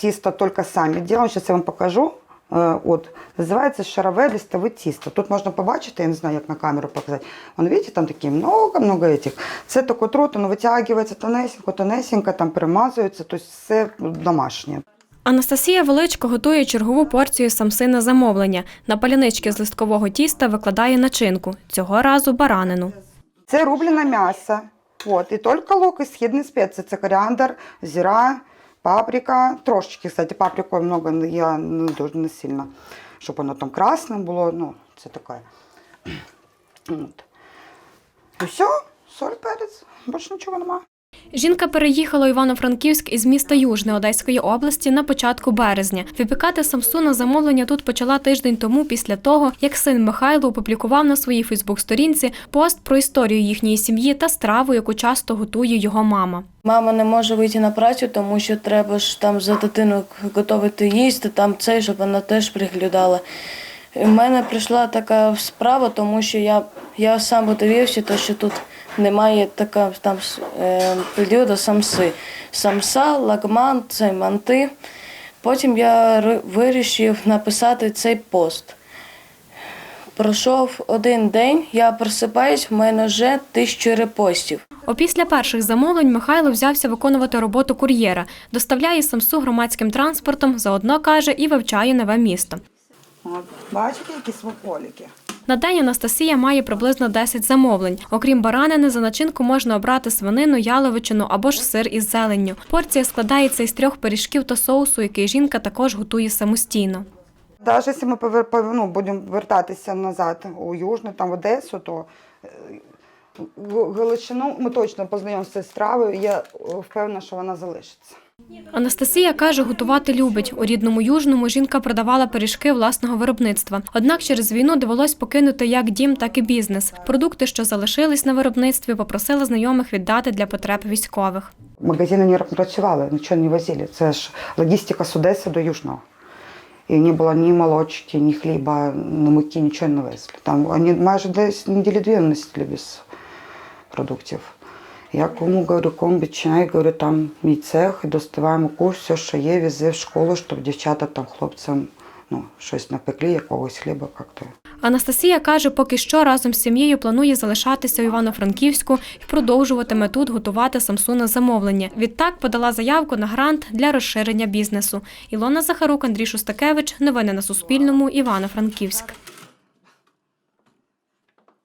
тісто тільки самі робимо. Зараз я вам покажу. Е, От, називається шарове листове тісто. Тут можна побачити, я не знаю, як на камеру показати. Вон, видите, там такі много-много этих. Це таке трут, воно витягується тонесенько, тонесенько, там перемазується, тобто все домашнє. Анастасія Величко готує чергову порцію самси на замовлення. На палянички з листкового тіста викладає начинку. Цього разу баранину. Це рублене м'ясо. От, і тільки лук і східні спеції. Це коріандр, зіра, паприка. Трошечки, кстати, паприку много я не дуже не сильно, щоб воно там красне було. Ну, це таке. От. І все, соль, перець, більше нічого немає. Жінка переїхала у Івано-Франківськ із міста Южне Одеської області на початку березня. Випікати самсу на замовлення тут почала тиждень тому після того, як син Михайло опублікував на своїй Фейсбук-сторінці пост про історію їхньої сім'ї та страву, яку часто готує його мама. Мама не може вийти на працю, тому що треба ж там за дитину готувати їсти, там це, щоб вона теж приглядала. У мене прийшла така справа, тому що я, я сам подивився, то, що тут немає така там е, періоду самси. Самса, лагман, це манти. Потім я вирішив написати цей пост. Пройшов один день, я просипаюсь, в мене вже тисячу репостів. Опісля перших замовлень Михайло взявся виконувати роботу кур'єра, доставляє самсу громадським транспортом, заодно каже і вивчає нове місто. Бачите, які смаколики. На день Анастасія має приблизно 10 замовлень. Окрім баранини, за начинку можна обрати свинину, яловичину або ж сир із зеленню. Порція складається із трьох пиріжків та соусу, який жінка також готує самостійно. Навіть якщо ми ну, будемо вертатися назад у Южну, там в Одесу, то е, Г- Галичину ми точно познайомимося з стравою, я е, впевнена, що вона залишиться. Анастасія каже, готувати любить. У рідному южному жінка продавала пиріжки власного виробництва. Однак через війну довелось покинути як дім, так і бізнес. Продукти, що залишились на виробництві, попросила знайомих віддати для потреб військових. Магазини не працювали, нічого не возили. Це ж логістика з Одеси до Южного. І не було ні молочки, ні хліба, ні муки, нічого не везли. Там вони майже десь неділі дві носили без продуктів. Я кому говорю, комбі чай, говорю, там мій цех, доставаємо курс, все, що є, вези в школу, щоб дівчата там хлопцям ну, щось напекли, якогось хліба як-то. Анастасія каже, поки що разом з сім'єю планує залишатися у Івано-Франківську і продовжуватиме тут готувати самсу на замовлення. Відтак подала заявку на грант для розширення бізнесу. Ілона Захарук, Андрій Шустакевич. Новини на Суспільному. Івано-Франківськ.